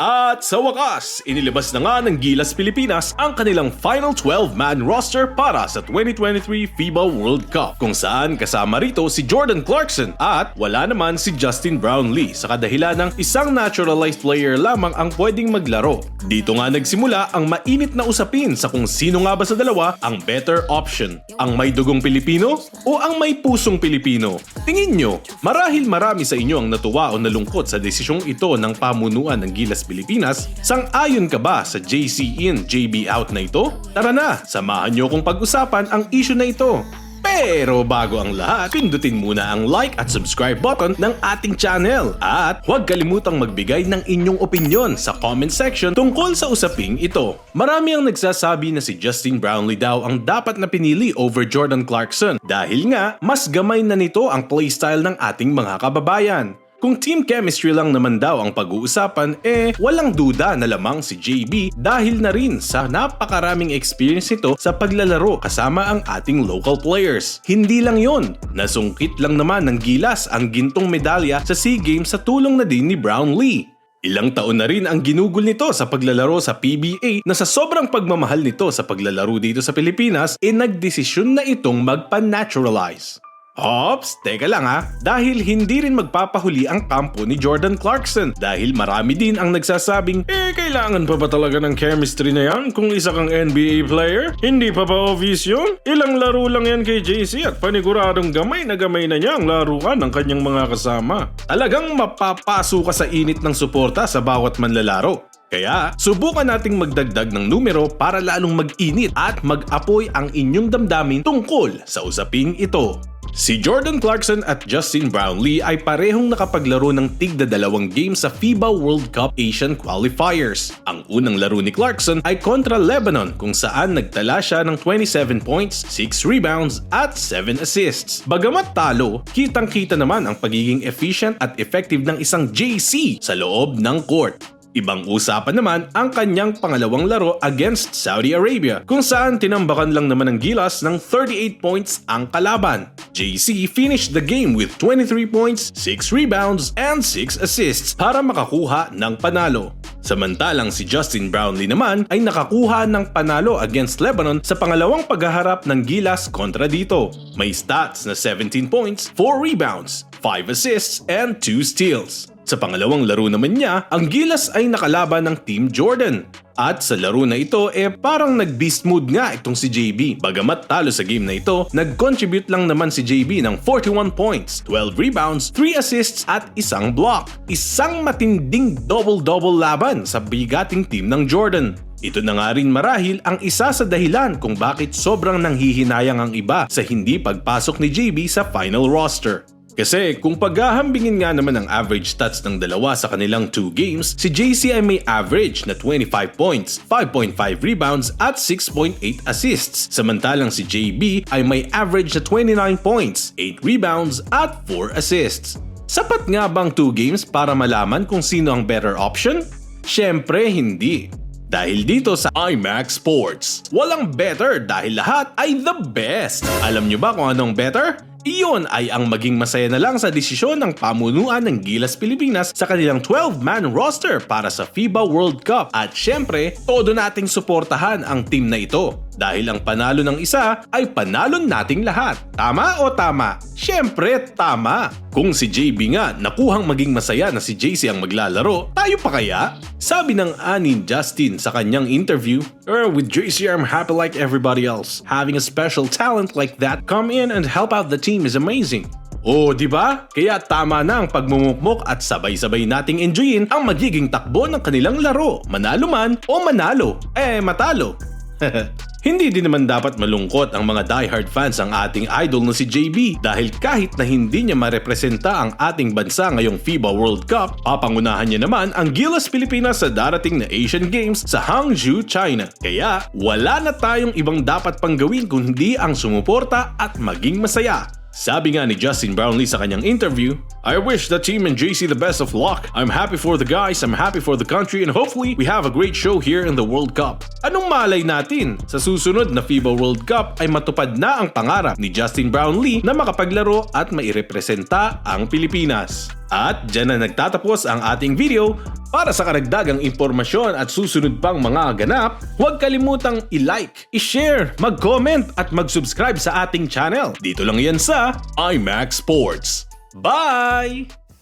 At sa wakas, inilabas na nga ng Gilas Pilipinas ang kanilang final 12-man roster para sa 2023 FIBA World Cup kung saan kasama rito si Jordan Clarkson at wala naman si Justin Brownlee sa kadahilan ng isang naturalized player lamang ang pwedeng maglaro. Dito nga nagsimula ang mainit na usapin sa kung sino nga ba sa dalawa ang better option. Ang may dugong Pilipino o ang may pusong Pilipino? Tingin nyo, marahil marami sa inyo ang natuwa o nalungkot sa desisyong ito ng pamunuan ng Gilas Pilipinas, sang-ayon ka ba sa JC in, JB out na ito? Tara na, samahan nyo kong pag-usapan ang issue na ito. Pero bago ang lahat, pindutin muna ang like at subscribe button ng ating channel. At huwag kalimutang magbigay ng inyong opinion sa comment section tungkol sa usaping ito. Marami ang nagsasabi na si Justin Brownlee daw ang dapat na pinili over Jordan Clarkson dahil nga mas gamay na nito ang playstyle ng ating mga kababayan. Kung team chemistry lang naman daw ang pag-uusapan, eh walang duda na lamang si JB dahil na rin sa napakaraming experience nito sa paglalaro kasama ang ating local players. Hindi lang yon, nasungkit lang naman ng gilas ang gintong medalya sa SEA Games sa tulong na din ni Brownlee. Ilang taon na rin ang ginugol nito sa paglalaro sa PBA na sa sobrang pagmamahal nito sa paglalaro dito sa Pilipinas, e nagdesisyon na itong magpa-naturalize. Ops, teka lang ha, dahil hindi rin magpapahuli ang kampo ni Jordan Clarkson dahil marami din ang nagsasabing, eh kailangan pa ba talaga ng chemistry na yan kung isa kang NBA player? Hindi pa ba obvious yun? Ilang laro lang yan kay JC at paniguradong gamay na gamay na niya ang laruan ng kanyang mga kasama. Talagang mapapaso ka sa init ng suporta sa bawat manlalaro. Kaya, subukan nating magdagdag ng numero para lalong mag-init at mag-apoy ang inyong damdamin tungkol sa usaping ito. Si Jordan Clarkson at Justin Brownlee ay parehong nakapaglaro ng tigda dalawang games sa FIBA World Cup Asian Qualifiers. Ang unang laro ni Clarkson ay kontra Lebanon kung saan nagtala siya ng 27 points, 6 rebounds at 7 assists. Bagamat talo, kitang-kita naman ang pagiging efficient at effective ng isang JC sa loob ng court. Ibang usapan naman ang kanyang pangalawang laro against Saudi Arabia kung saan tinambakan lang naman ng Gilas ng 38 points ang kalaban. JC finished the game with 23 points, 6 rebounds, and 6 assists para makakuha ng panalo. Samantalang si Justin Brownlee naman ay nakakuha ng panalo against Lebanon sa pangalawang paghaharap ng Gilas kontra dito. May stats na 17 points, 4 rebounds, 5 assists, and 2 steals. Sa pangalawang laro naman niya, ang Gilas ay nakalaban ng Team Jordan. At sa laro na ito, eh parang nag-beast mode nga itong si JB. Bagamat talo sa game na ito, nag-contribute lang naman si JB ng 41 points, 12 rebounds, 3 assists at isang block. Isang matinding double-double laban sa bigating team ng Jordan. Ito na nga rin marahil ang isa sa dahilan kung bakit sobrang nanghihinayang ang iba sa hindi pagpasok ni JB sa final roster. Kasi kung paghahambingin nga naman ang average stats ng dalawa sa kanilang 2 games, si JC ay may average na 25 points, 5.5 rebounds at 6.8 assists. Samantalang si JB ay may average na 29 points, 8 rebounds at 4 assists. Sapat nga bang 2 games para malaman kung sino ang better option? Siyempre hindi. Dahil dito sa IMAX Sports, walang better dahil lahat ay the best. Alam nyo ba kung anong better? Iyon ay ang maging masaya na lang sa desisyon ng pamunuan ng Gilas Pilipinas sa kanilang 12-man roster para sa FIBA World Cup. At syempre, todo nating suportahan ang team na ito. Dahil ang panalo ng isa ay panalo nating lahat. Tama o tama? Syempre, tama. Kung si JB nga nakuhang maging masaya na si JC ang maglalaro, tayo pa kaya? Sabi ng anin Justin sa kanyang interview, er, with JC I'm happy like everybody else. Having a special talent like that come in and help out the team is amazing. Oh, di ba? Kaya tama na ang pagmumukmok at sabay-sabay nating enjoyin ang magiging takbo ng kanilang laro. Manalo man o manalo. Eh, matalo. Hindi din naman dapat malungkot ang mga diehard fans ang ating idol na si JB dahil kahit na hindi niya marepresenta ang ating bansa ngayong FIBA World Cup, papangunahan niya naman ang Gilas Pilipinas sa darating na Asian Games sa Hangzhou, China. Kaya wala na tayong ibang dapat pang gawin kundi ang sumuporta at maging masaya. Sabi nga ni Justin Brownlee sa kanyang interview, I wish the team and JC the best of luck. I'm happy for the guys, I'm happy for the country, and hopefully we have a great show here in the World Cup. Anong malay natin? Sa susunod na FIBA World Cup ay matupad na ang pangarap ni Justin Brownlee na makapaglaro at mairepresenta ang Pilipinas. At dyan na nagtatapos ang ating video. Para sa karagdagang impormasyon at susunod pang mga ganap, huwag kalimutang i-like, i-share, mag-comment at mag-subscribe sa ating channel. Dito lang yan sa iMac Sports. Bye!